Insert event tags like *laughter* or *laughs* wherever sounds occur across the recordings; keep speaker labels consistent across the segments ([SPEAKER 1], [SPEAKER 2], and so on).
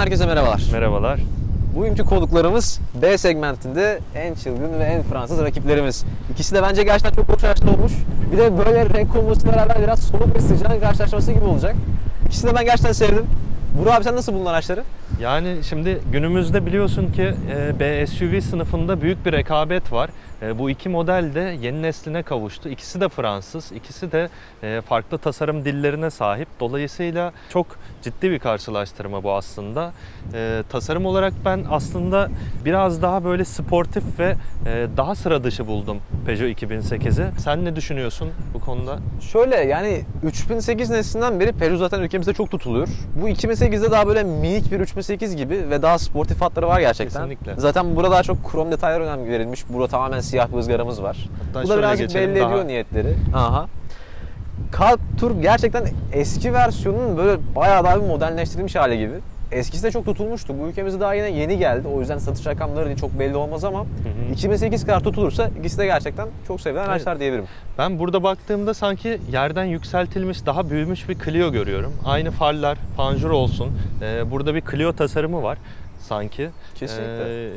[SPEAKER 1] herkese merhabalar.
[SPEAKER 2] Merhabalar.
[SPEAKER 1] Bugünkü konuklarımız B segmentinde en çılgın ve en Fransız rakiplerimiz. İkisi de bence gerçekten çok hoş olmuş. Bir de böyle renk kombosuyla beraber biraz soğuk ve sıcağın karşılaşması gibi olacak. İkisini de ben gerçekten sevdim. Burak abi sen nasıl buldun araçları?
[SPEAKER 2] Yani şimdi günümüzde biliyorsun ki e, B SUV sınıfında büyük bir rekabet var. E, Bu iki model de yeni nesline kavuştu. İkisi de Fransız, ikisi de e, farklı tasarım dillerine sahip. Dolayısıyla çok ciddi bir karşılaştırma bu aslında. E, Tasarım olarak ben aslında biraz daha böyle sportif ve daha sıra dışı buldum Peugeot 2008'i. Sen ne düşünüyorsun bu konuda?
[SPEAKER 1] Şöyle yani 3008 neslinden beri Peugeot zaten ülkemizde çok tutuluyor. Bu 2008'de daha böyle minik bir 3008 gibi ve daha sportif hatları var gerçekten.
[SPEAKER 2] Kesinlikle.
[SPEAKER 1] Zaten burada daha çok krom detaylar önem verilmiş. Burada tamamen siyah bir ızgaramız var.
[SPEAKER 2] Hatta
[SPEAKER 1] Bu da birazcık belli
[SPEAKER 2] daha-
[SPEAKER 1] ediyor niyetleri. Aha. Captur gerçekten eski versiyonun böyle bayağı daha bir modernleştirilmiş hali gibi. Eskisi de çok tutulmuştu. Bu ülkemize daha yine yeni geldi. O yüzden satış rakamları çok belli olmaz ama
[SPEAKER 2] hı.
[SPEAKER 1] 2008 kadar tutulursa ikisi de gerçekten çok sevilen araçlar diyebilirim.
[SPEAKER 2] Ben burada baktığımda sanki yerden yükseltilmiş, daha büyümüş bir Clio görüyorum. Aynı farlar, panjur olsun. Ee, burada bir Clio tasarımı var sanki.
[SPEAKER 1] Kesinlikle.
[SPEAKER 2] Ee,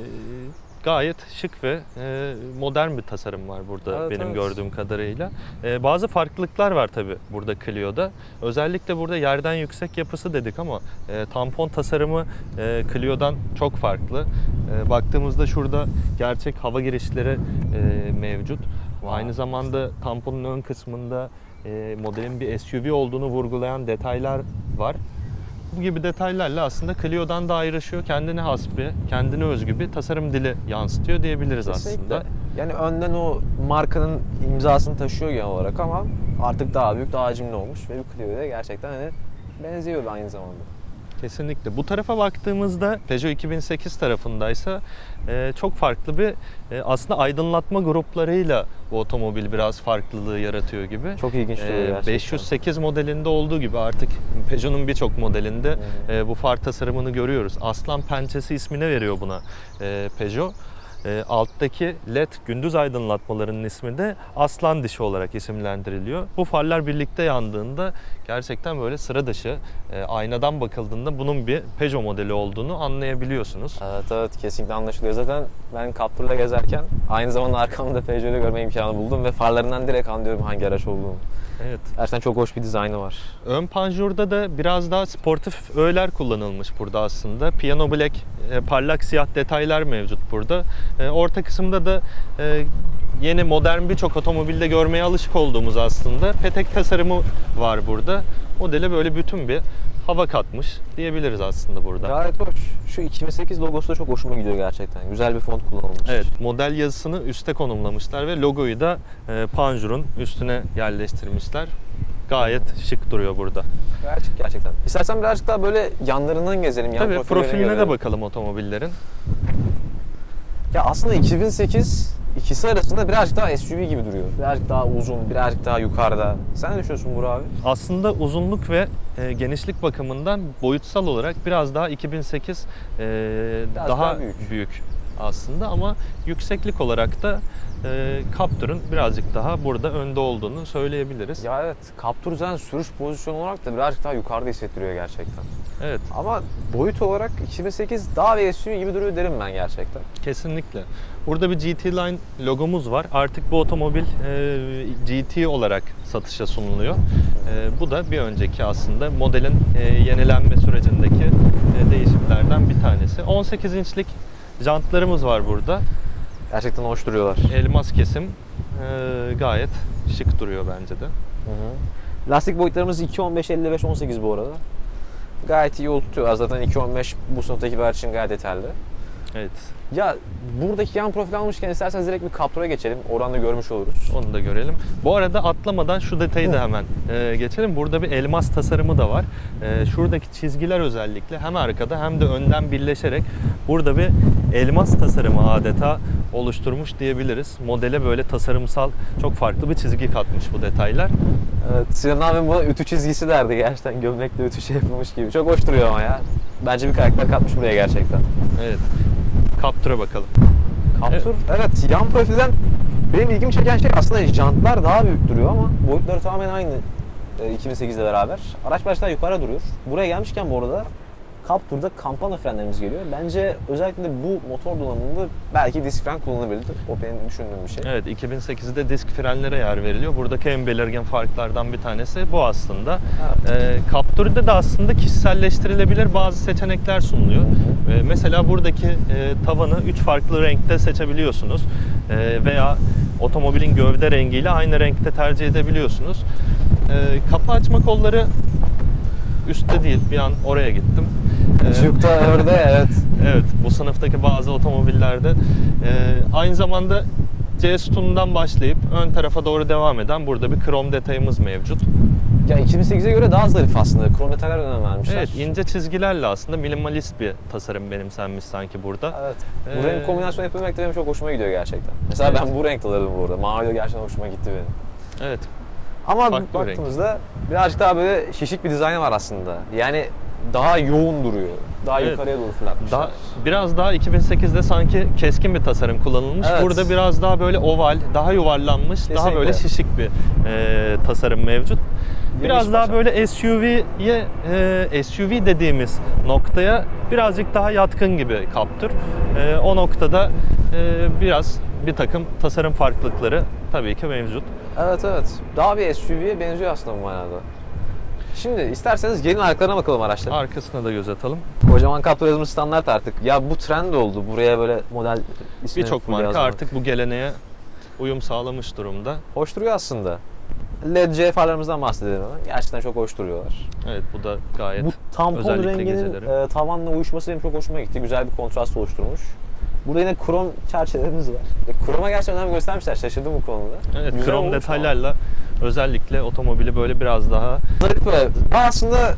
[SPEAKER 2] gayet şık ve e, modern bir tasarım var burada
[SPEAKER 1] Evet,
[SPEAKER 2] benim
[SPEAKER 1] evet.
[SPEAKER 2] gördüğüm kadarıyla. Ee, bazı farklılıklar var tabi burada Clio'da. Özellikle burada yerden yüksek yapısı dedik ama e, tampon tasarımı e, Clio'dan çok farklı. E, baktığımızda şurada gerçek hava girişleri e, mevcut.
[SPEAKER 1] Vay.
[SPEAKER 2] Aynı zamanda tamponun ön kısmında e, modelin bir SUV olduğunu vurgulayan detaylar var. Bu gibi detaylarla aslında Clio'dan da ayrışıyor. Kendine has bir, kendine özgü bir tasarım dili yansıtıyor diyebiliriz
[SPEAKER 1] Kesinlikle.
[SPEAKER 2] aslında.
[SPEAKER 1] Yani önden o markanın imzasını taşıyor genel olarak ama artık daha büyük, daha hacimli olmuş ve bu Clio'ya gerçekten hani benziyor aynı zamanda.
[SPEAKER 2] Kesinlikle. Bu tarafa baktığımızda Peugeot 2008 tarafındaysa e, çok farklı bir e, aslında aydınlatma gruplarıyla bu otomobil biraz farklılığı yaratıyor gibi.
[SPEAKER 1] Çok ilginç duruyor
[SPEAKER 2] Ee,
[SPEAKER 1] gerçekten.
[SPEAKER 2] 508 modelinde olduğu gibi artık Peugeot'un birçok modelinde e, bu far tasarımını görüyoruz. Aslan pençesi ismini veriyor buna e, Peugeot. E, alttaki LED gündüz aydınlatmalarının ismi de aslan dişi olarak isimlendiriliyor. Bu farlar birlikte yandığında gerçekten böyle sıra dışı e, aynadan bakıldığında bunun bir Peugeot modeli olduğunu anlayabiliyorsunuz.
[SPEAKER 1] Evet evet kesinlikle anlaşılıyor. Zaten ben Captur'la gezerken aynı zamanda arkamda Peugeot'u görme imkanı buldum ve farlarından direkt anlıyorum hangi araç olduğunu.
[SPEAKER 2] Evet.
[SPEAKER 1] Gerçekten çok hoş bir dizaynı var.
[SPEAKER 2] Ön panjurda da biraz daha sportif öğeler kullanılmış burada aslında. Piano black, e, parlak siyah detaylar mevcut burada. E, orta kısımda da e, yeni modern birçok otomobilde görmeye alışık olduğumuz aslında petek tasarımı var burada. Modele böyle bütün bir hava katmış diyebiliriz aslında burada.
[SPEAKER 1] Gayet hoş. Şu 2008 logosu da çok hoşuma gidiyor gerçekten. Güzel bir font kullanılmış.
[SPEAKER 2] Evet, model yazısını üste konumlamışlar ve logoyu da e, panjurun üstüne yerleştirmişler. Gayet şık duruyor burada.
[SPEAKER 1] Gerçek, gerçekten. İstersen birazcık daha böyle yanlarından gezelim. Yan
[SPEAKER 2] Tabii profiline de
[SPEAKER 1] görelim.
[SPEAKER 2] bakalım otomobillerin.
[SPEAKER 1] Ya aslında 2008 ikisi arasında birazcık daha SUV gibi duruyor. Birazcık daha uzun, birazcık daha yukarıda. Sen ne düşünüyorsun Burak abi?
[SPEAKER 2] Aslında uzunluk ve e, genişlik bakımından boyutsal olarak biraz daha 2008 e,
[SPEAKER 1] Biraz
[SPEAKER 2] daha,
[SPEAKER 1] daha büyük.
[SPEAKER 2] büyük. Aslında ama yükseklik olarak da e, Captur'un birazcık daha burada önde olduğunu söyleyebiliriz.
[SPEAKER 1] Ya evet, Captur zaten sürüş pozisyonu olarak da birazcık daha yukarıda hissettiriyor gerçekten.
[SPEAKER 2] Evet,
[SPEAKER 1] Ama boyut olarak 2008 daha bir SUV gibi duruyor derim ben gerçekten.
[SPEAKER 2] kesinlikle. Burada bir GT Line logomuz var. Artık bu otomobil e, GT olarak satışa sunuluyor. E, bu da bir önceki aslında modelin e, yenilenme sürecindeki e, değişimlerden bir tanesi. 18 inçlik jantlarımız var burada.
[SPEAKER 1] Gerçekten hoş duruyorlar.
[SPEAKER 2] Elmas kesim e, gayet şık duruyor bence de.
[SPEAKER 1] Lastik boyutlarımız 2.15, 55, 18 bu arada. Gayet iyi yol tutuyorlar. Zaten 2.15 bu sınıftaki araç için gayet yeterli.
[SPEAKER 2] Evet.
[SPEAKER 1] Ya buradaki yan profil almışken isterseniz direkt bir Captur'a geçelim. Oradan da görmüş oluruz.
[SPEAKER 2] Onu da görelim. Bu arada atlamadan şu detayı da hemen e, geçelim. Burada bir elmas tasarımı da var. E, şuradaki çizgiler özellikle hem arkada hem de önden birleşerek burada bir elmas tasarımı adeta oluşturmuş diyebiliriz. Modele böyle tasarımsal çok farklı bir çizgi katmış bu detaylar.
[SPEAKER 1] Evet, Sinan abim buna ütü çizgisi derdi gerçekten gömlekle ütü şey yapılmış gibi. Çok hoş duruyor ama ya. Bence bir karakter katmış buraya gerçekten.
[SPEAKER 2] Evet. Captur'a bakalım.
[SPEAKER 1] Captur, evet. yan profilden benim ilgimi çeken şey aslında jantlar daha büyük duruyor ama boyutları tamamen aynı e, 2008'le beraber. Araç baştan yukarı duruyor. Buraya gelmişken bu arada Captur'da kampana frenlerimiz geliyor. Bence özellikle de bu motor donanımında belki disk fren kullanılabilir. O benim düşündüğüm bir şey.
[SPEAKER 2] Evet 2008'de disk frenlere yer veriliyor. Buradaki en belirgin farklardan bir tanesi bu aslında.
[SPEAKER 1] Evet.
[SPEAKER 2] Ee, Captur'da da aslında kişiselleştirilebilir bazı seçenekler sunuluyor. Ee, mesela buradaki e, tavanı 3 farklı renkte seçebiliyorsunuz. Ee, veya otomobilin gövde rengiyle aynı renkte tercih edebiliyorsunuz. Ee, kapı açma kolları üstte değil. Bir an oraya gittim. Ee,
[SPEAKER 1] Juke'da *laughs* orada evet.
[SPEAKER 2] Evet, bu sınıftaki bazı otomobillerde e, aynı zamanda C sütunundan başlayıp ön tarafa doğru devam eden burada bir krom detayımız mevcut.
[SPEAKER 1] Ya 2008'e göre daha zarif aslında. Krom detaylar önem vermişler.
[SPEAKER 2] Evet, ince çizgilerle aslında minimalist bir tasarım benimsenmiş sanki burada.
[SPEAKER 1] Evet. Bu
[SPEAKER 2] Ee,
[SPEAKER 1] renk kombinasyonu yapabilmek de benim çok hoşuma gidiyor gerçekten. Mesela
[SPEAKER 2] Evet.
[SPEAKER 1] ben bu renk alırdım bu arada. Mavi gerçekten hoşuma gitti benim.
[SPEAKER 2] Evet,
[SPEAKER 1] Ama
[SPEAKER 2] Farklı bir renk.
[SPEAKER 1] baktığımızda birazcık daha böyle şişik bir dizaynı var aslında. Yani daha yoğun duruyor. Daha
[SPEAKER 2] Evet.
[SPEAKER 1] yukarıya doğru fırlatmışlar.
[SPEAKER 2] daha, biraz daha 2008'de sanki keskin bir tasarım kullanılmış.
[SPEAKER 1] Evet.
[SPEAKER 2] Burada biraz daha böyle oval, daha yuvarlanmış, daha
[SPEAKER 1] Kesinlikle.
[SPEAKER 2] böyle şişik bir e, tasarım mevcut. Biraz
[SPEAKER 1] Geniş
[SPEAKER 2] daha
[SPEAKER 1] başa.
[SPEAKER 2] böyle SUV'ye e, SUV dediğimiz noktaya birazcık daha yatkın gibi Captur. E, o noktada e, biraz bir takım tasarım farklılıkları tabii ki mevcut.
[SPEAKER 1] Evet evet. Daha bir SUV'ye benziyor aslında bu manada. Şimdi isterseniz gelin arkalarına bakalım araçların.
[SPEAKER 2] Arkasına da göz atalım.
[SPEAKER 1] Kocaman Captur yazımı standart artık. Ya bu trend oldu. Buraya böyle model ismini
[SPEAKER 2] Birçok marka
[SPEAKER 1] yazmak.
[SPEAKER 2] artık bu geleneğe uyum sağlamış durumda.
[SPEAKER 1] Hoş duruyor aslında. LED C farlarımızdan bahsedelim hemen. Gerçekten çok hoş duruyorlar.
[SPEAKER 2] Evet bu da gayet
[SPEAKER 1] Bu tampon
[SPEAKER 2] özellikle
[SPEAKER 1] renginin
[SPEAKER 2] geceleri.
[SPEAKER 1] e, tavanla uyuşması benim çok hoşuma gitti. Güzel bir kontrast oluşturmuş. Burada yine krom çerçevelerimiz var. E, kroma gerçekten önem göstermişler. Şaşırdım bu konuda.
[SPEAKER 2] Evet,
[SPEAKER 1] Güzel
[SPEAKER 2] krom detaylarla özellikle otomobili böyle biraz daha
[SPEAKER 1] böyle. Daha aslında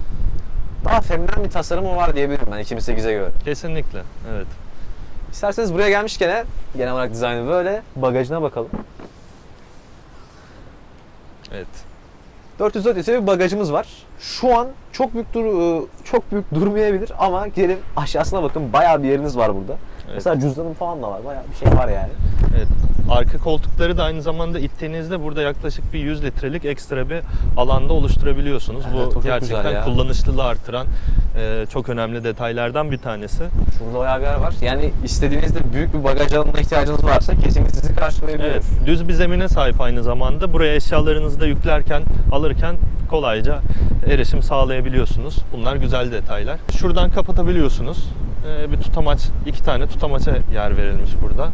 [SPEAKER 1] daha feminen bir tasarımı var diyebilirim ben 2008'e göre.
[SPEAKER 2] kesinlikle evet.
[SPEAKER 1] İsterseniz buraya gelmişken genel olarak dizaynı böyle bagajına bakalım.
[SPEAKER 2] Evet.
[SPEAKER 1] 404 litre bir bagajımız var. Şu an çok büyük dur e, çok büyük durmayabilir ama gelin aşağısına bakın bayağı bir yeriniz var burada.
[SPEAKER 2] Evet.
[SPEAKER 1] Mesela cüzdanım falan da var. Bayağı bir şey var yani.
[SPEAKER 2] Evet. Arka koltukları da aynı zamanda ittiğinizde burada yaklaşık bir 100 litrelik ekstra bir alanda oluşturabiliyorsunuz.
[SPEAKER 1] Evet,
[SPEAKER 2] Bu gerçekten
[SPEAKER 1] ya.
[SPEAKER 2] kullanışlılığı artıran e, çok önemli detaylardan bir tanesi.
[SPEAKER 1] Şurada bayağı bir yer var. Yani istediğinizde büyük bir bagaj alanına ihtiyacınız varsa kesinlikle sizi karşılayabiliyor.
[SPEAKER 2] Evet, düz bir zemine sahip aynı zamanda. Buraya eşyalarınızı da yüklerken, alırken kolayca erişim sağlayabiliyorsunuz. Bunlar güzel detaylar. Şuradan kapatabiliyorsunuz. Ee, bir tutamaç, iki tane tutamaça yer verilmiş burada.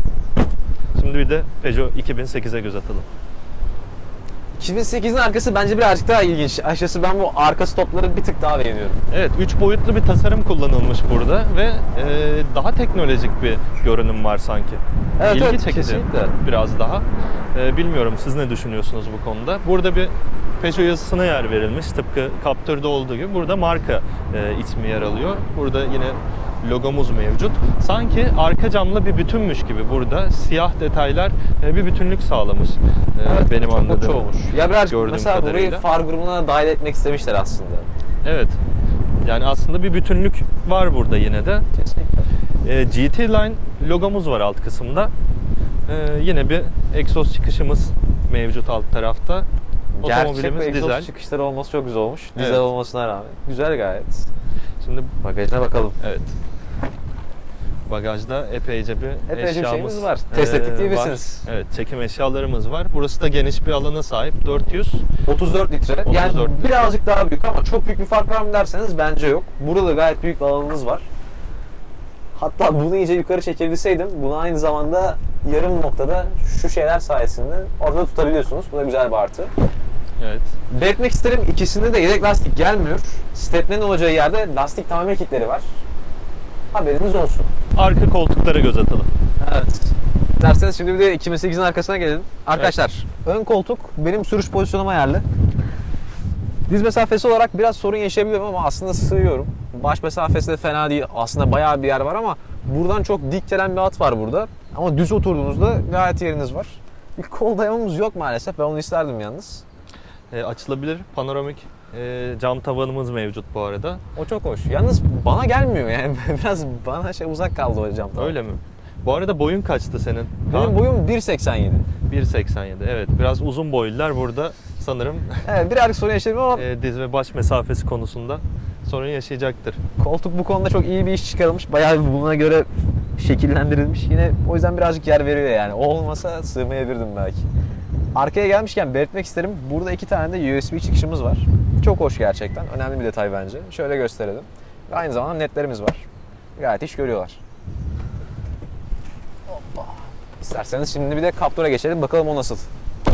[SPEAKER 2] Şimdi bir de Peugeot 2008'e göz atalım.
[SPEAKER 1] 2008'in arkası bence birazcık daha ilginç. Açıkçası ben bu arka stopları bir tık daha beğeniyorum.
[SPEAKER 2] Evet, üç boyutlu bir tasarım kullanılmış burada ve e, daha teknolojik bir görünüm var sanki.
[SPEAKER 1] Evet,
[SPEAKER 2] İlgi
[SPEAKER 1] evet,
[SPEAKER 2] çekici
[SPEAKER 1] kesinlikle.
[SPEAKER 2] biraz daha. E, bilmiyorum siz ne düşünüyorsunuz bu konuda? Burada bir Peugeot yazısına yer verilmiş. Tıpkı Captur'da olduğu gibi burada marka e, ismi yer alıyor. Burada yine logomuz mevcut. Sanki arka camla bir bütünmüş gibi burada siyah detaylar e, bir bütünlük sağlamış. E, benim
[SPEAKER 1] çok hoş
[SPEAKER 2] anladığım.
[SPEAKER 1] olmuş. Ya
[SPEAKER 2] gördüğüm
[SPEAKER 1] mesela burayı
[SPEAKER 2] kadarıyla.
[SPEAKER 1] far grubuna dahil etmek istemişler aslında.
[SPEAKER 2] Evet. Yani aslında bir bütünlük var burada yine de.
[SPEAKER 1] Kesinlikle.
[SPEAKER 2] E, GT Line logomuz var alt kısımda. E, yine bir egzoz çıkışımız mevcut alt tarafta.
[SPEAKER 1] Gerçek
[SPEAKER 2] Otomobilimiz
[SPEAKER 1] ve egzoz
[SPEAKER 2] dizel.
[SPEAKER 1] çıkışları olması çok güzel olmuş. Dizel
[SPEAKER 2] Evet.
[SPEAKER 1] olmasına rağmen. Güzel gayet.
[SPEAKER 2] Şimdi
[SPEAKER 1] Bagajına bakalım.
[SPEAKER 2] evet. Bagajda epeyce bir
[SPEAKER 1] Epeyce
[SPEAKER 2] eşyamız
[SPEAKER 1] var. Test ettik
[SPEAKER 2] e,
[SPEAKER 1] diyebilirsiniz.
[SPEAKER 2] var. Evet, çekim eşyalarımız var. Burası da geniş bir alana sahip. 400.
[SPEAKER 1] 34 litre.
[SPEAKER 2] 34
[SPEAKER 1] yani
[SPEAKER 2] litre.
[SPEAKER 1] birazcık daha büyük ama çok büyük bir fark var mı derseniz bence yok. Burada da gayet büyük bir alanınız var. Hatta bunu iyice yukarı çekebilseydim bunu aynı zamanda yarım noktada şu şeyler sayesinde orada tutabiliyorsunuz. Bu da güzel bir artı.
[SPEAKER 2] Evet.
[SPEAKER 1] Belirtmek isterim ikisinde de yedek lastik gelmiyor. Stepnenin olacağı yerde lastik tamir kitleri var. Haberiniz olsun.
[SPEAKER 2] Arka koltuklara göz atalım.
[SPEAKER 1] Evet. Derseniz şimdi bir de 2008'in arkasına gelelim. Arkadaşlar ön koltuk benim sürüş pozisyonuma ayarlı. Diz mesafesi olarak biraz sorun yaşayabiliyorum ama aslında sığıyorum. Baş mesafesi de fena değil. Aslında bayağı bir yer var ama buradan çok dik gelen bir at var burada. Ama düz oturduğunuzda gayet yeriniz var. Bir kol dayamamız yok maalesef. Ben onu isterdim yalnız.
[SPEAKER 2] E, açılabilir panoramik e, cam tavanımız mevcut bu arada.
[SPEAKER 1] O çok hoş. Yalnız bana gelmiyor yani. *laughs* Biraz bana şey uzak kaldı o cam tavan.
[SPEAKER 2] Öyle mi? Bu arada boyun kaçtı senin?
[SPEAKER 1] Benim boyum 1.87.
[SPEAKER 2] 1.87. Evet biraz uzun boylular burada sanırım *laughs*
[SPEAKER 1] Evet birazcık sorun yaşadım ama
[SPEAKER 2] e, diz ve baş mesafesi konusunda sorun yaşayacaktır.
[SPEAKER 1] Koltuk bu konuda çok iyi bir iş çıkarılmış. Bayağı bir buna göre şekillendirilmiş. Yine o yüzden birazcık yer veriyor yani. O olmasa sığmayabilirdim belki. Arkaya gelmişken belirtmek isterim. Burada iki tane de USB çıkışımız var. Çok hoş gerçekten. Önemli bir detay bence. Şöyle gösterelim. Aynı zamanda netlerimiz var. Gayet iş görüyorlar. Hoppa. İsterseniz şimdi bir de Captur'a geçelim. Bakalım o nasıl.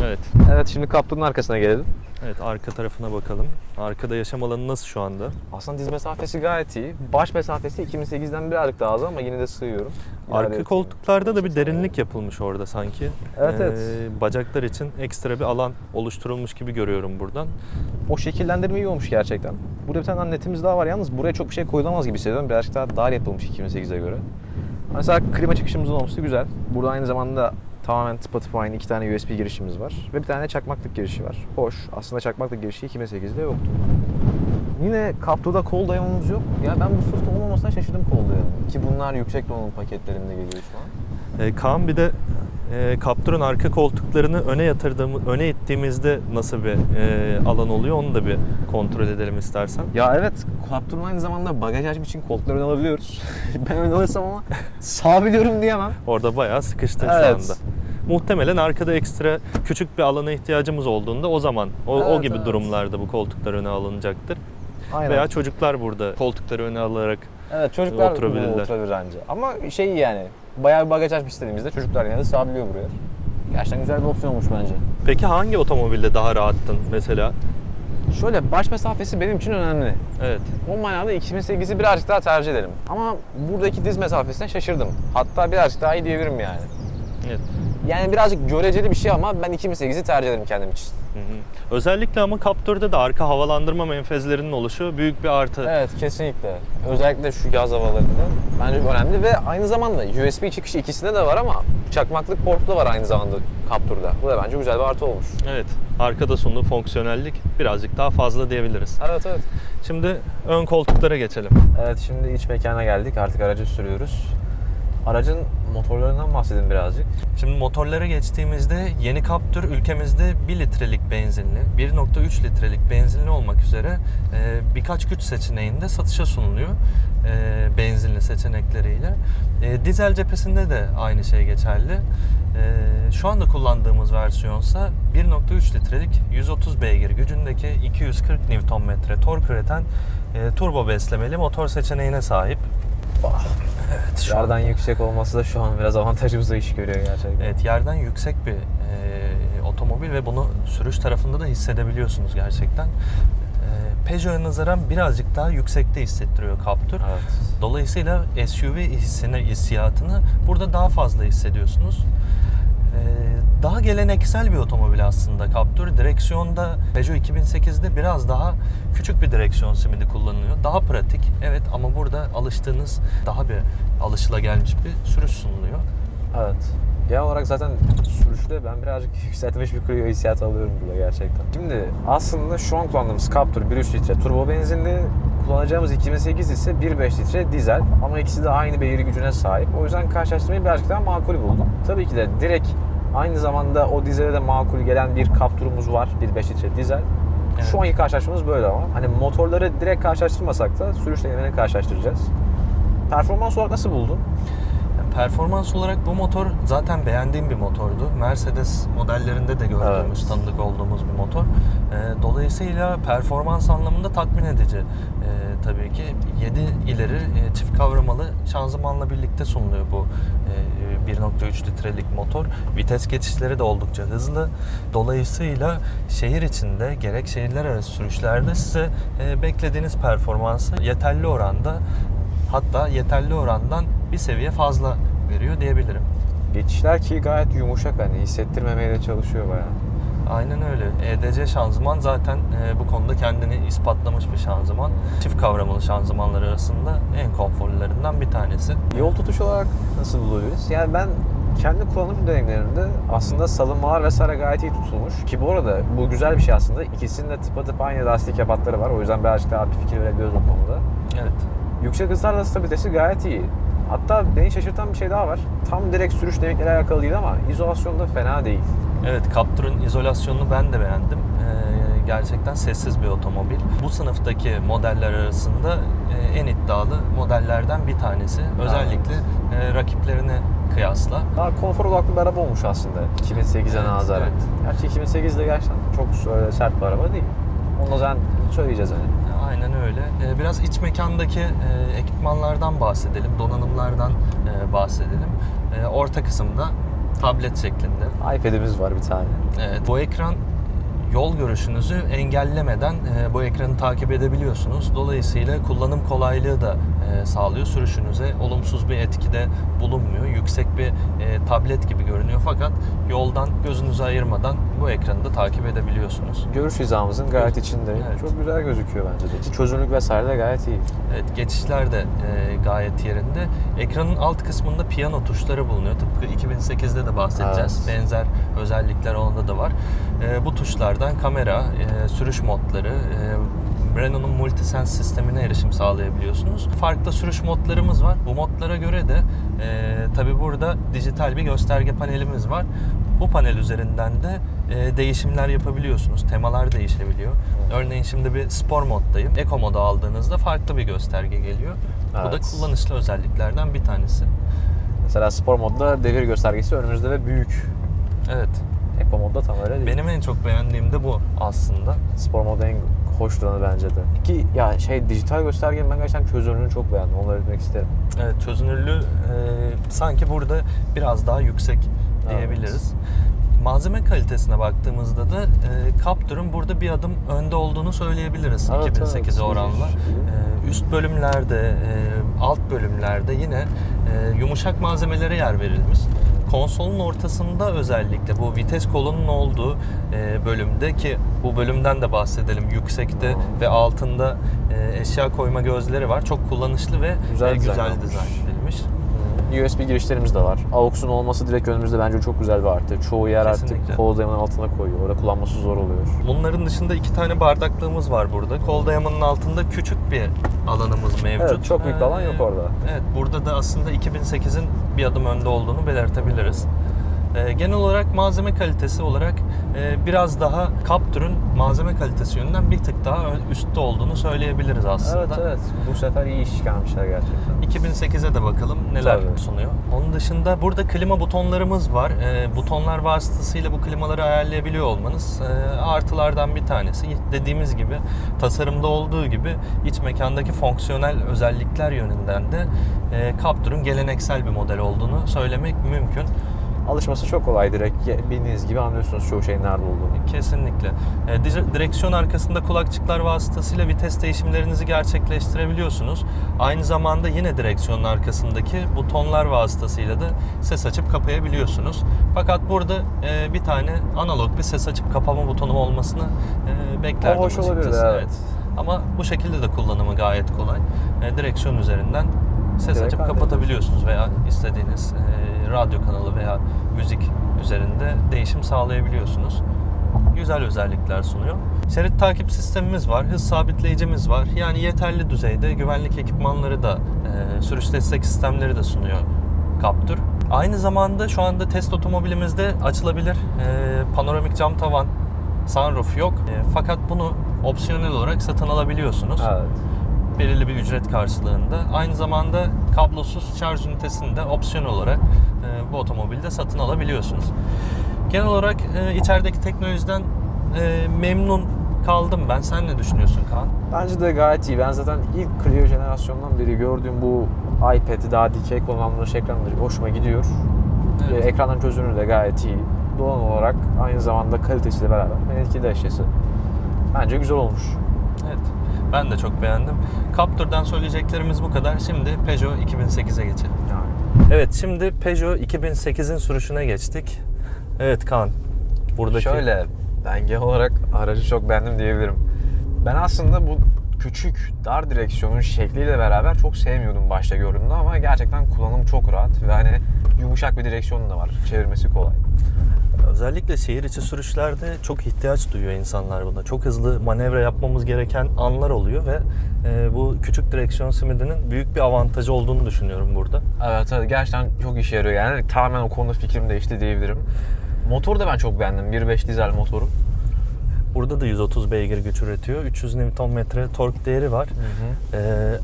[SPEAKER 2] Evet.
[SPEAKER 1] Evet şimdi Captur'un arkasına gelelim.
[SPEAKER 2] Evet arka tarafına bakalım. Arkada yaşam alanı nasıl şu anda?
[SPEAKER 1] Aslında diz mesafesi gayet iyi. Baş mesafesi 2008'den birazcık daha az ama yine de sığıyorum.
[SPEAKER 2] Arka
[SPEAKER 1] İleride-
[SPEAKER 2] koltuklarda da bir derinlik yapılmış orada sanki.
[SPEAKER 1] Evet, evet.
[SPEAKER 2] Ee, Bacaklar için ekstra bir alan oluşturulmuş gibi görüyorum buradan.
[SPEAKER 1] O şekillendirme iyi olmuş gerçekten. Burada bir tane netimiz daha var. Yalnız buraya çok bir şey koyulamaz gibi hissediyorum. Birazcık daha dar yapılmış 2008'e göre. Mesela klima çıkışımızın olması güzel. Burada aynı zamanda tamamen tıpatıp aynı iki tane USB girişimiz var. Ve bir tane çakmaklık girişi var. Hoş. Aslında çakmaklık girişi 2008'de yoktu. Yine Capto'da kol dayamamız yok. Ya ben bu sırt olmamasına şaşırdım kol dayamı. Ki bunlar yüksek donanım paketlerinde geliyor şu an.
[SPEAKER 2] Ee, Kaan bir de e, Captur'un arka koltuklarını öne yatırdığımız, öne ittiğimizde nasıl bir e, alan oluyor onu da bir kontrol edelim istersen.
[SPEAKER 1] Ya evet, Captur'un aynı zamanda bagaj açmak için koltukları alabiliyoruz. *laughs* ben ön alırsam ama *laughs* sağ biliyorum diyemem.
[SPEAKER 2] Orada bayağı sıkıştın
[SPEAKER 1] Evet.
[SPEAKER 2] şu anda. Muhtemelen arkada ekstra küçük bir alana ihtiyacımız olduğunda o zaman o, o
[SPEAKER 1] Evet,
[SPEAKER 2] gibi
[SPEAKER 1] evet.
[SPEAKER 2] durumlarda bu koltuklar öne alınacaktır.
[SPEAKER 1] Aynen.
[SPEAKER 2] Veya çocuklar burada koltukları öne alarak
[SPEAKER 1] evet çocuklar oturabilirler. oturabilir anca. Ama şey yani bayağı bir bagaj açmak istediğimizde çocuklar yine de sığabiliyor buraya. Gerçekten güzel bir opsiyon olmuş bence.
[SPEAKER 2] Peki hangi otomobilde daha rahattın mesela?
[SPEAKER 1] Şöyle baş mesafesi benim için önemli.
[SPEAKER 2] Evet.
[SPEAKER 1] O manada 2008'i birazcık daha tercih ederim. Ama buradaki diz mesafesine şaşırdım. Hatta birazcık daha iyi diyebilirim yani.
[SPEAKER 2] Evet.
[SPEAKER 1] Yani birazcık göreceli bir şey ama ben 2008'i tercih ederim kendim için.
[SPEAKER 2] Hı hı. Özellikle ama Captur'da da arka havalandırma menfezlerinin oluşu büyük bir artı.
[SPEAKER 1] Evet kesinlikle. Özellikle şu yaz havalarında bence önemli ve aynı zamanda USB çıkışı ikisinde de var ama çakmaklık portu da var aynı zamanda Captur'da. Bu da bence güzel bir artı olmuş.
[SPEAKER 2] Evet. Arkada sunduğu fonksiyonellik birazcık daha fazla diyebiliriz.
[SPEAKER 1] Evet evet.
[SPEAKER 2] Şimdi ön koltuklara geçelim.
[SPEAKER 1] Evet şimdi iç mekana geldik artık aracı sürüyoruz. Aracın motorlarından bahsedin birazcık.
[SPEAKER 2] Şimdi motorlara geçtiğimizde yeni Captur ülkemizde 1 litrelik benzinli, 1.3 litrelik benzinli olmak üzere e, birkaç güç seçeneğinde satışa sunuluyor e, benzinli seçenekleriyle. E, dizel cephesinde de aynı şey geçerli. Şu anda kullandığımız versiyonsa 1.3 litrelik 130 beygir gücündeki 240 Nm tork üreten turbo beslemeli motor seçeneğine sahip. Evet, şu
[SPEAKER 1] Yerden yüksek olması da şu an biraz avantajımıza iş görüyor gerçekten.
[SPEAKER 2] Evet yerden yüksek bir e, otomobil ve bunu sürüş tarafında da hissedebiliyorsunuz gerçekten. E, Peugeot'a nazaran birazcık daha yüksekte hissettiriyor Captur.
[SPEAKER 1] Evet.
[SPEAKER 2] Dolayısıyla SUV hissine, hissiyatını burada daha fazla hissediyorsunuz. E, daha geleneksel bir otomobil aslında Captur. Direksiyonda Peugeot 2008'de biraz daha küçük bir direksiyon simidi kullanılıyor. Daha pratik evet ama burada alıştığınız daha bir alışılagelmiş bir sürüş sunuluyor.
[SPEAKER 1] Evet. Genel olarak zaten sürüşte ben birazcık *laughs* yükseltmiş bir Clio hissiyatı alıyorum burada gerçekten. Şimdi aslında şu an kullandığımız Captur 1.3 litre turbo benzinli, kullanacağımız 2008 ise 1.5 litre dizel ama ikisi de aynı beygir gücüne sahip. O yüzden karşılaştırmayı birazcık daha makul buldum. Tabii ki de direkt aynı zamanda o dizele de makul gelen bir Captur'umuz var 1.5 litre dizel.
[SPEAKER 2] Evet.
[SPEAKER 1] Şu anki karşılaştırmamız böyle ama hani motorları direkt karşılaştırmasak da sürüş deneyimini karşılaştıracağız. Performans olarak nasıl buldun?
[SPEAKER 2] Performans olarak bu motor zaten beğendiğim bir motordu. Mercedes modellerinde de gördüğümüz,
[SPEAKER 1] Evet.
[SPEAKER 2] tanıdık olduğumuz bir motor. Ee, dolayısıyla performans anlamında tatmin edici. Ee, tabii ki 7 ileri e, çift kavramalı şanzımanla birlikte sunuluyor bu e, 1.3 litrelik motor. Vites geçişleri de oldukça hızlı. Dolayısıyla şehir içinde gerek şehirler arası sürüşlerde size e, beklediğiniz performansı yeterli oranda hatta yeterli orandan bir seviye fazla veriyor diyebilirim.
[SPEAKER 1] Geçişler ki gayet yumuşak hani hissettirmemeye de çalışıyor bayağı.
[SPEAKER 2] Aynen öyle. EDC şanzıman zaten e, bu konuda kendini ispatlamış bir şanzıman. Çift kavramalı şanzımanlar arasında en konforlularından bir tanesi.
[SPEAKER 1] Yol tutuş olarak nasıl bulabiliriz? Yani ben kendi kullanım deneyimlerimde aslında salınmalar vesaire gayet iyi tutulmuş. Ki bu arada bu güzel bir şey aslında. İkisinin de tıpatıp aynı lastik ebatları var. O yüzden birazcık daha bir fikir verebiliyoruz o konuda.
[SPEAKER 2] Evet.
[SPEAKER 1] Yüksek hızlarla stabilitesi gayet iyi. Hatta beni şaşırtan bir şey daha var. Tam direkt sürüş dinamikleriyle alakalı değil ama izolasyonu da fena değil.
[SPEAKER 2] Evet, Captur'un izolasyonunu ben de beğendim. Ee, gerçekten sessiz bir otomobil. Bu sınıftaki modeller arasında e, en iddialı modellerden bir tanesi. Özellikle e, rakiplerine kıyasla.
[SPEAKER 1] Daha konfor odaklı bir araba olmuş aslında 2008'e
[SPEAKER 2] Evet,
[SPEAKER 1] nazaran.
[SPEAKER 2] evet.
[SPEAKER 1] Gerçi 2008'de gerçekten çok öyle sert bir araba değil. Onu da zaten söyleyeceğiz hani.
[SPEAKER 2] Aynen öyle. Ee, Biraz iç mekandaki e, ekipmanlardan bahsedelim, donanımlardan e, bahsedelim. E, Orta kısımda tablet şeklinde.
[SPEAKER 1] iPad'imiz var bir tane.
[SPEAKER 2] Evet, bu ekran yol görüşünüzü engellemeden e, bu ekranı takip edebiliyorsunuz. Dolayısıyla kullanım kolaylığı da e, sağlıyor. Sürüşünüze olumsuz bir etkide bulunmuyor. Yüksek bir e, tablet gibi görünüyor fakat yoldan gözünüzü ayırmadan bu ekranı da takip edebiliyorsunuz.
[SPEAKER 1] Görüş hizamızın gayet içinde.
[SPEAKER 2] Evet.
[SPEAKER 1] Çok güzel gözüküyor bence de. Çözünürlük vesaire de gayet iyi.
[SPEAKER 2] Evet, geçişler de e, gayet yerinde. Ekranın alt kısmında piyano tuşları bulunuyor. Tıpkı 2008'de de bahsedeceğiz.
[SPEAKER 1] Evet.
[SPEAKER 2] Benzer özellikler onda da var. E, bu tuşlardan kamera, e, sürüş modları, e, Renault'un Multisense sistemine erişim sağlayabiliyorsunuz. Farklı sürüş modlarımız var. Bu modlara göre de e, tabi burada dijital bir gösterge panelimiz var. Bu panel üzerinden de e, değişimler yapabiliyorsunuz. Temalar değişebiliyor. Örneğin şimdi bir spor moddayım. Eco modu aldığınızda farklı bir gösterge geliyor. Bu da
[SPEAKER 1] Evet.
[SPEAKER 2] kullanışlı özelliklerden bir tanesi.
[SPEAKER 1] Mesela spor modda devir göstergesi önümüzde ve büyük.
[SPEAKER 2] Evet.
[SPEAKER 1] Eco modda tam öyle değil.
[SPEAKER 2] Benim en çok beğendiğim de bu aslında.
[SPEAKER 1] Spor modda en hoş duranı bence de. Ki ya şey dijital göstergenin ben gerçekten çözünürlüğünü çok beğendim. Onu belirtmek isterim.
[SPEAKER 2] Evet çözünürlüğü e, sanki burada biraz daha yüksek diyebiliriz. Malzeme kalitesine baktığımızda da e, Captur'un burada bir adım önde olduğunu söyleyebiliriz
[SPEAKER 1] Evet,
[SPEAKER 2] 2008'e
[SPEAKER 1] evet.
[SPEAKER 2] oranla. E, üst bölümlerde, e, alt bölümlerde yine e, yumuşak malzemelere yer verilmiş. Konsolun ortasında özellikle bu vites kolunun olduğu e, bölümde ki bu bölümden de bahsedelim. Yüksekte
[SPEAKER 1] Hı.
[SPEAKER 2] ve altında e, eşya koyma gözleri var. Çok kullanışlı ve
[SPEAKER 1] Güzel
[SPEAKER 2] e, güzel dizayn edilmiş.
[SPEAKER 1] USB girişlerimiz de var. AUX'un olması direkt önümüzde bence çok güzel bir artı. Çoğu yer
[SPEAKER 2] Kesinlikle.
[SPEAKER 1] artık kol dayamanın altına koyuyor. Orada kullanması zor oluyor.
[SPEAKER 2] Bunların dışında iki tane bardaklığımız var burada. Kol dayamanın altında küçük bir alanımız mevcut.
[SPEAKER 1] Evet, çok büyük bir alan yok
[SPEAKER 2] Ee,
[SPEAKER 1] orada.
[SPEAKER 2] Evet, burada da aslında 2008'in bir adım önde olduğunu belirtebiliriz. Ee, genel olarak malzeme kalitesi olarak e, biraz daha Captur'un malzeme kalitesi yönünden bir tık daha üstte olduğunu söyleyebiliriz aslında.
[SPEAKER 1] Evet evet. Bu sefer iyi iş çıkarmışlar gerçekten.
[SPEAKER 2] 2008'e de bakalım neler
[SPEAKER 1] Tabii.
[SPEAKER 2] sunuyor. Onun dışında burada klima butonlarımız var. Ee, butonlar vasıtasıyla bu klimaları ayarlayabiliyor olmanız e, artılardan bir tanesi. Dediğimiz gibi tasarımda olduğu gibi iç mekandaki fonksiyonel özellikler yönünden de e, Captur'un geleneksel bir model olduğunu söylemek mümkün.
[SPEAKER 1] Alışması çok kolay direkt. Bildiğiniz gibi anlıyorsunuz çoğu şeyin nerede olduğunu.
[SPEAKER 2] Kesinlikle. E, dire- direksiyon arkasında kulakçıklar vasıtasıyla vites değişimlerinizi gerçekleştirebiliyorsunuz. Aynı zamanda yine direksiyonun arkasındaki butonlar vasıtasıyla da ses açıp kapayabiliyorsunuz. Fakat burada e, bir tane analog bir ses açıp kapama butonu olmasını e, beklerdim
[SPEAKER 1] O hoş
[SPEAKER 2] açıkçası.
[SPEAKER 1] evet.
[SPEAKER 2] Ama bu şekilde de kullanımı gayet kolay. E, direksiyon üzerinden ses
[SPEAKER 1] Direkt
[SPEAKER 2] açıp kapatabiliyorsunuz veya istediğiniz e, radyo kanalı veya müzik üzerinde değişim sağlayabiliyorsunuz. Güzel özellikler sunuyor. Şerit takip sistemimiz var, hız sabitleyicimiz var. Yani yeterli düzeyde güvenlik ekipmanları da, e, sürüş destek sistemleri de sunuyor Captur. Aynı zamanda şu anda test otomobilimizde açılabilir e, panoramik cam tavan, sunroof yok. E, fakat bunu opsiyonel olarak satın alabiliyorsunuz
[SPEAKER 1] Evet.
[SPEAKER 2] Belirli bir ücret karşılığında. Aynı zamanda kablosuz şarj ünitesini de opsiyon olarak e, bu otomobilde satın alabiliyorsunuz. Genel olarak e, içerideki teknolojiden e, memnun kaldım ben. Sen ne düşünüyorsun Kaan?
[SPEAKER 1] Bence de gayet iyi. Ben zaten ilk Clio jenerasyondan beri gördüğüm bu iPad'i daha dikey konumlandırılmış ekranları hoşuma gidiyor.
[SPEAKER 2] Evet.
[SPEAKER 1] Ee, Ekranların çözünürlüğü de gayet iyi. Doğal olarak aynı zamanda kalitesiyle beraber beni etkiledi açıkçası. Bence güzel olmuş.
[SPEAKER 2] Evet. Ben de çok beğendim. Captur'dan söyleyeceklerimiz bu kadar. Şimdi Peugeot 2008'e geçelim. Evet şimdi Peugeot 2008'in sürüşüne geçtik. Evet Kaan. Buradaki
[SPEAKER 1] Şöyle, ben genel olarak aracı çok beğendim diyebilirim. Ben aslında bu küçük, dar direksiyonun şekliyle beraber çok sevmiyordum başta gördüğümde ama gerçekten kullanımı çok rahat ve hani yumuşak bir direksiyonu da var. Çevirmesi kolay.
[SPEAKER 2] Özellikle şehir içi sürüşlerde çok ihtiyaç duyuyor insanlar buna. Çok hızlı manevra yapmamız gereken anlar oluyor ve e, bu küçük direksiyon simidinin büyük bir avantajı olduğunu düşünüyorum burada.
[SPEAKER 1] Evet, evet gerçekten çok işe yarıyor yani. Tamamen o konuda fikrim değişti diyebilirim. Motoru da ben çok beğendim. 1.5 dizel motoru.
[SPEAKER 2] Burada da 130 beygir güç üretiyor. 300 Nm tork değeri var. Ee,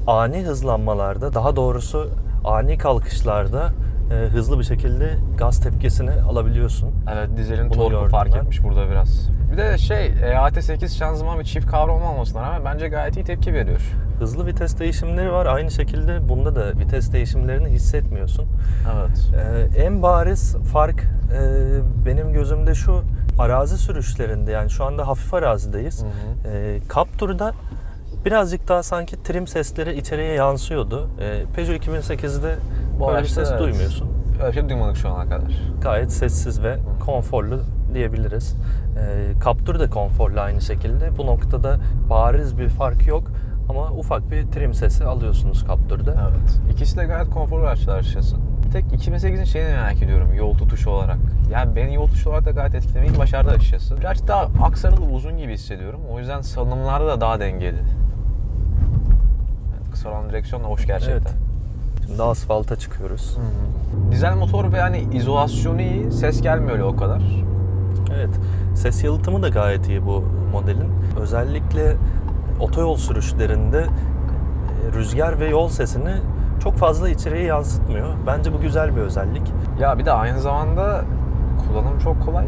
[SPEAKER 2] ani hızlanmalarda, daha doğrusu ani kalkışlarda e, hızlı bir şekilde gaz tepkisini alabiliyorsun.
[SPEAKER 1] Evet dizelin
[SPEAKER 2] Bunu
[SPEAKER 1] torku fark
[SPEAKER 2] ben.
[SPEAKER 1] etmiş burada biraz. Bir de şey e, AT8 şanzıman ve çift kavram olmamasına rağmen bence gayet iyi tepki veriyor.
[SPEAKER 2] Hızlı vites değişimleri var. Aynı şekilde bunda da vites değişimlerini hissetmiyorsun.
[SPEAKER 1] Evet.
[SPEAKER 2] Ee, en bariz fark e, benim gözümde şu arazi sürüşlerinde yani şu anda hafif arazideyiz.
[SPEAKER 1] Hı hı.
[SPEAKER 2] E, Captur'da birazcık daha sanki trim sesleri içeriye yansıyordu. E, Peugeot 2008'de
[SPEAKER 1] Bu
[SPEAKER 2] böyle bir
[SPEAKER 1] araçta
[SPEAKER 2] ses
[SPEAKER 1] evet.
[SPEAKER 2] duymuyorsun.
[SPEAKER 1] Öyle bir şey duymadık şu ana kadar.
[SPEAKER 2] Gayet sessiz ve konforlu diyebiliriz. E, Captur da konforlu aynı şekilde. Bu noktada bariz bir fark yok ama ufak bir trim sesi alıyorsunuz Captur'da.
[SPEAKER 1] Evet. İkisi de gayet konforlu araçlar açıkçası. Bir tek 2008'in şeyini merak ediyorum yol tutuşu olarak. Yani beni yol tutuşu olarak da gayet etkilemeyi başardı açıkçası. Birazcık daha aksaralı uzun gibi hissediyorum. O yüzden salınımlarda da daha dengeli. Yani kısa olan direksiyon da hoş gerçekten.
[SPEAKER 2] Evet. Şimdi asfalta çıkıyoruz.
[SPEAKER 1] Dizel motor ve yani izolasyonu iyi, ses gelmiyor öyle o kadar.
[SPEAKER 2] Evet. Ses yalıtımı da gayet iyi bu modelin. Özellikle otoyol sürüşlerinde e, rüzgar ve yol sesini çok fazla içeriye yansıtmıyor. Bence bu güzel bir özellik.
[SPEAKER 1] Ya bir de aynı zamanda kullanım çok kolay.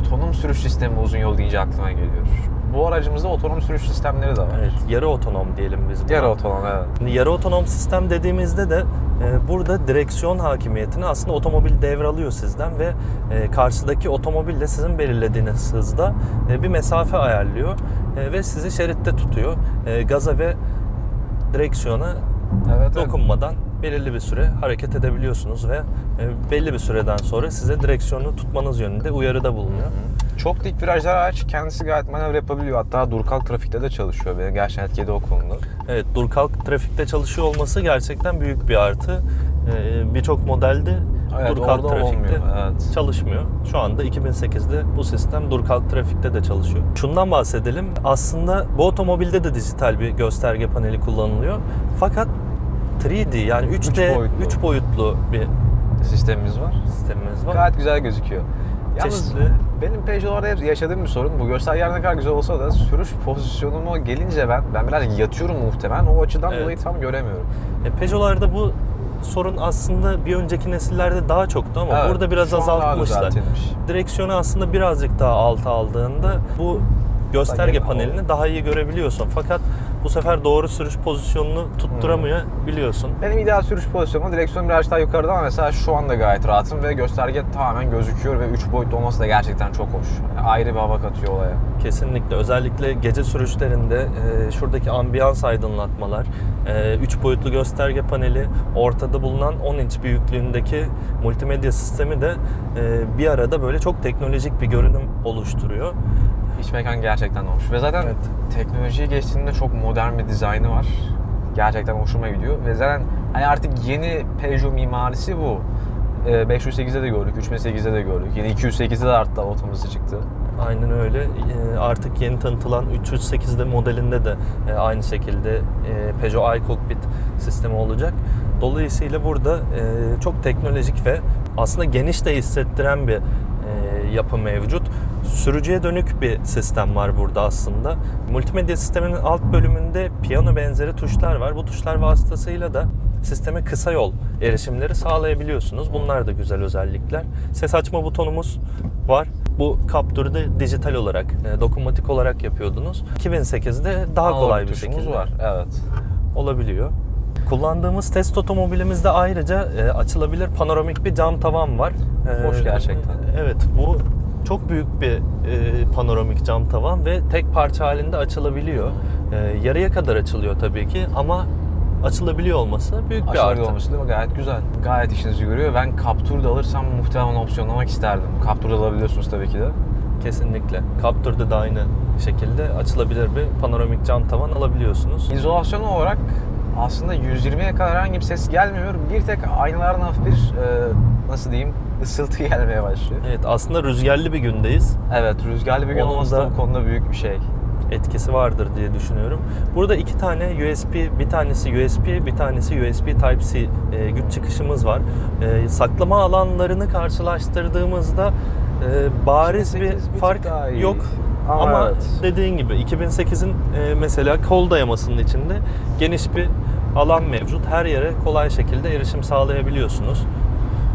[SPEAKER 1] Otonom sürüş sistemi uzun yol deyince aklıma geliyor. Bu aracımızda otonom sürüş sistemleri de var.
[SPEAKER 2] Evet, yarı otonom diyelim biz buna.
[SPEAKER 1] Yarı otonom evet.
[SPEAKER 2] Şimdi yarı otonom sistem dediğimizde de e, burada direksiyon hakimiyetini aslında otomobil devralıyor sizden ve e, karşıdaki otomobille sizin belirlediğiniz hızda e, bir mesafe ayarlıyor e, ve sizi şeritte tutuyor. E, gaza ve direksiyona
[SPEAKER 1] Evet, evet.
[SPEAKER 2] Belirli bir süre hareket edebiliyorsunuz ve e, belli bir süreden sonra size direksiyonu tutmanız yönünde uyarıda bulunuyor.
[SPEAKER 1] Çok dik virajlar araç kendisi gayet manevra yapabiliyor. Hatta dur kalk trafikte de çalışıyor. Beni gerçekten etkiledi o konuda.
[SPEAKER 2] Evet, dur kalk trafikte çalışıyor olması gerçekten büyük bir artı. Ee, Birçok modelde
[SPEAKER 1] Evet,
[SPEAKER 2] dur kalk trafikte
[SPEAKER 1] olmuyor, evet.
[SPEAKER 2] çalışmıyor. Şu anda 2008'de bu sistem dur kalk trafikte de çalışıyor. Şundan bahsedelim. Aslında bu otomobilde de dijital bir gösterge paneli kullanılıyor. Fakat 3D yani 3D, 3
[SPEAKER 1] boyutlu.
[SPEAKER 2] boyutlu, bir
[SPEAKER 1] Sistemimiz var.
[SPEAKER 2] sistemimiz var.
[SPEAKER 1] Gayet güzel gözüküyor. Yalnız
[SPEAKER 2] Çeşitli.
[SPEAKER 1] benim Peugeot'larda hep yaşadığım bir sorun. Bu göstergeler ne kadar güzel olsa da sürüş pozisyonuma gelince ben ben biraz yatıyorum muhtemelen. O açıdan
[SPEAKER 2] Evet.
[SPEAKER 1] dolayı tam göremiyorum.
[SPEAKER 2] E, Peugeot'larda bu sorun aslında bir önceki nesillerde daha çoktu ama
[SPEAKER 1] Evet,
[SPEAKER 2] burada biraz
[SPEAKER 1] şu an daha
[SPEAKER 2] azaltmışlar.
[SPEAKER 1] düzeltilmiş.
[SPEAKER 2] Direksiyonu aslında birazcık daha alta aldığında bu gösterge
[SPEAKER 1] Bak,
[SPEAKER 2] panelini daha iyi görebiliyorsun. Fakat bu sefer doğru sürüş pozisyonunu tutturamıyorbiliyorsun.
[SPEAKER 1] Benim ideal sürüş pozisyonum direksiyon biraz daha yukarıda ama mesela şu anda gayet rahatım ve gösterge tamamen gözüküyor ve 3 boyutlu olması da gerçekten çok hoş. Yani ayrı bir hava katıyor olaya.
[SPEAKER 2] Kesinlikle. Özellikle gece sürüşlerinde e, şuradaki ambiyans aydınlatmalar, 3 boyutlu gösterge paneli, ortada bulunan 10 inç büyüklüğündeki multimedya sistemi de e, bir arada böyle çok teknolojik bir görünüm oluşturuyor.
[SPEAKER 1] İç mekan gerçekten hoş. Ve zaten
[SPEAKER 2] Evet.
[SPEAKER 1] teknolojiye geçtiğinde çok modern bir dizaynı var. Gerçekten hoşuma gidiyor. Ve zaten hani artık yeni Peugeot mimarisi bu. Ee, 508'de de gördük, 3008'de de gördük. Yine 208'de de arttı otomobilisi çıktı.
[SPEAKER 2] Aynen öyle. E, Artık yeni tanıtılan 308'de modelinde de e, aynı şekilde e, Peugeot iCockpit sistemi olacak. Dolayısıyla burada e, çok teknolojik ve aslında geniş de hissettiren bir yapı mevcut. Sürücüye dönük bir sistem var burada aslında. Multimedya sisteminin alt bölümünde piyano benzeri tuşlar var. Bu tuşlar vasıtasıyla da sisteme kısa yol erişimleri sağlayabiliyorsunuz. Bunlar da güzel özellikler. Ses açma butonumuz var. Bu Captur'da dijital olarak, e, dokunmatik olarak yapıyordunuz. 2008'de daha
[SPEAKER 1] Analog
[SPEAKER 2] kolay bir şekilde
[SPEAKER 1] var. Evet.
[SPEAKER 2] olabiliyor. Kullandığımız test otomobilimizde ayrıca e, açılabilir panoramik bir cam tavan var. E,
[SPEAKER 1] Hoş gerçekten.
[SPEAKER 2] Evet bu çok büyük bir e, panoramik cam tavan ve tek parça halinde açılabiliyor. Ee, yarıya kadar açılıyor tabii ki ama açılabiliyor olması büyük bir
[SPEAKER 1] Aşağıda
[SPEAKER 2] artı.
[SPEAKER 1] olması değil mi? Gayet güzel. Gayet işinizi görüyor. Ben Captur da alırsam muhtemelen opsiyonlamak isterdim. Captur'da alabiliyorsunuz tabii ki de.
[SPEAKER 2] Kesinlikle. Captur'da da aynı şekilde açılabilir bir panoramik cam tavan alabiliyorsunuz.
[SPEAKER 1] İzolasyon olarak aslında 120'ye kadar herhangi bir ses gelmiyor. Bir tek aynalardan hafif bir e, nasıl diyeyim ısıltı gelmeye başlıyor.
[SPEAKER 2] Evet aslında rüzgarlı bir gündeyiz.
[SPEAKER 1] Evet rüzgarlı bir gün
[SPEAKER 2] Onun
[SPEAKER 1] olması da bu konuda büyük bir şey.
[SPEAKER 2] etkisi vardır diye düşünüyorum. Burada iki tane USB, bir tanesi USB, bir tanesi USB Type-C e, güç çıkışımız var. E, saklama alanlarını karşılaştırdığımızda e, bariz bir
[SPEAKER 1] 2008 bir
[SPEAKER 2] fark yok.
[SPEAKER 1] Ama
[SPEAKER 2] Ama,
[SPEAKER 1] evet.
[SPEAKER 2] dediğin gibi 2008'in e, mesela kol dayamasının içinde geniş bir alan mevcut. Her yere kolay şekilde erişim sağlayabiliyorsunuz.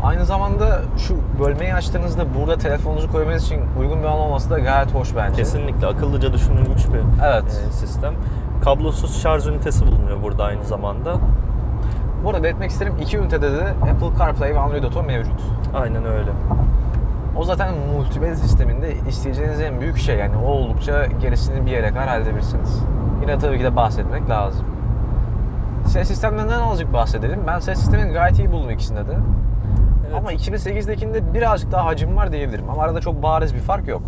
[SPEAKER 1] Aynı zamanda şu bölmeyi açtığınızda burada telefonunuzu koymanız için uygun bir alan olması da gayet hoş bence.
[SPEAKER 2] Kesinlikle akıllıca düşünülmüş bir
[SPEAKER 1] Evet.
[SPEAKER 2] e, sistem. Kablosuz şarj ünitesi bulunuyor burada aynı zamanda.
[SPEAKER 1] Bu arada belirtmek isterim iki ünitede de Apple CarPlay ve Android Auto mevcut.
[SPEAKER 2] Aynen öyle.
[SPEAKER 1] O zaten multimedya sisteminde isteyeceğiniz en büyük şey yani o oldukça gerisini bir yere kadar halledebilirsiniz. Yine tabii ki de bahsetmek lazım. Ses sistemlerinden azıcık bahsedelim. Ben ses sistemini gayet iyi buldum ikisinde de.
[SPEAKER 2] Evet.
[SPEAKER 1] Ama 2008'dekinde birazcık daha hacim var diyebilirim. Ama arada çok bariz bir fark yok.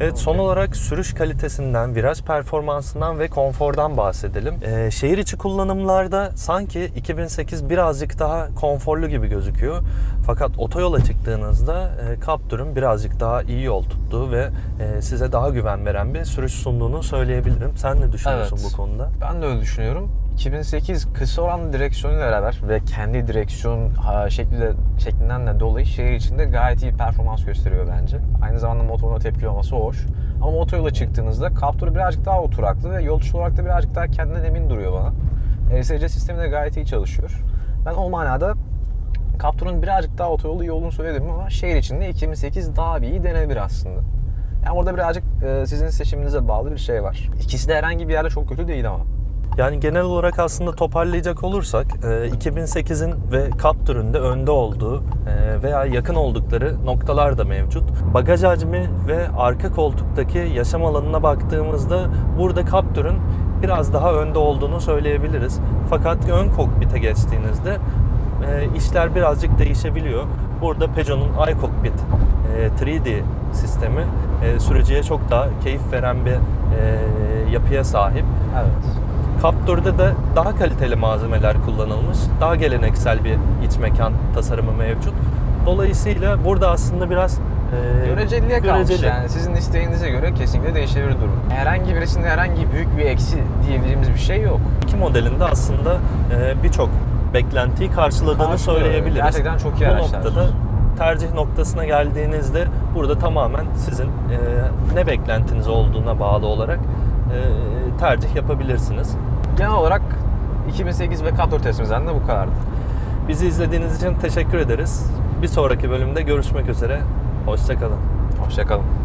[SPEAKER 2] Evet son olarak sürüş kalitesinden, viraj performansından ve konfordan bahsedelim. Ee, şehir içi kullanımlarda sanki 2008 birazcık daha konforlu gibi gözüküyor. Fakat otoyola çıktığınızda e, Captur'un birazcık daha iyi yol tuttuğu ve e, size daha güven veren bir sürüş sunduğunu söyleyebilirim. Sen ne düşünüyorsun
[SPEAKER 1] Evet.
[SPEAKER 2] bu konuda?
[SPEAKER 1] Ben de öyle düşünüyorum. 2008 kısa olan direksiyonuyla beraber ve kendi direksiyon ha, şekli, şeklinden de dolayı şehir içinde gayet iyi performans gösteriyor bence. Aynı zamanda motoruna tepkili olması hoş. Ama motoryola çıktığınızda Captur birazcık daha oturaklı ve yol tutuş olarak da birazcık daha kendinden emin duruyor bana. ESC sistemi de gayet iyi çalışıyor. Ben o manada Captur'un birazcık daha otoyolu iyi olduğunu söyledim ama şehir içinde 2008 daha bir iyi denebilir aslında. Yani orada birazcık e, sizin seçiminize bağlı bir şey var. İkisi de herhangi bir yerde çok kötü değil ama.
[SPEAKER 2] Yani genel olarak aslında toparlayacak olursak e, 2008'in ve Captur'un da önde olduğu e, veya yakın oldukları noktalar da mevcut. Bagaj hacmi ve arka koltuktaki yaşam alanına baktığımızda burada Captur'un biraz daha önde olduğunu söyleyebiliriz. Fakat ön kokpite geçtiğinizde e, işler birazcık değişebiliyor. Burada Peugeot'un iCockpit e, 3D sistemi e, sürücüye çok daha keyif veren bir e, yapıya sahip.
[SPEAKER 1] Evet.
[SPEAKER 2] Captur'da da daha kaliteli malzemeler kullanılmış. Daha geleneksel bir iç mekan tasarımı mevcut. Dolayısıyla burada aslında biraz e,
[SPEAKER 1] Göreceliğe kalmış
[SPEAKER 2] göreceli.
[SPEAKER 1] yani sizin isteğinize göre kesinlikle değişebilir durum. Herhangi birisinde herhangi büyük bir eksi diyebileceğimiz bir şey yok.
[SPEAKER 2] İki modelinde aslında e, birçok beklentiyi karşıladığını
[SPEAKER 1] Karşılıyor.
[SPEAKER 2] söyleyebiliriz.
[SPEAKER 1] Gerçekten çok iyi
[SPEAKER 2] Bu
[SPEAKER 1] araçlar.
[SPEAKER 2] noktada tercih noktasına geldiğinizde burada tamamen sizin e, ne beklentiniz olduğuna bağlı olarak e, tercih yapabilirsiniz.
[SPEAKER 1] Genel olarak 2008 ve Captur testimizden de bu kadardı.
[SPEAKER 2] Bizi izlediğiniz için teşekkür ederiz. Bir sonraki bölümde görüşmek üzere. Hoşçakalın.
[SPEAKER 1] Hoşçakalın.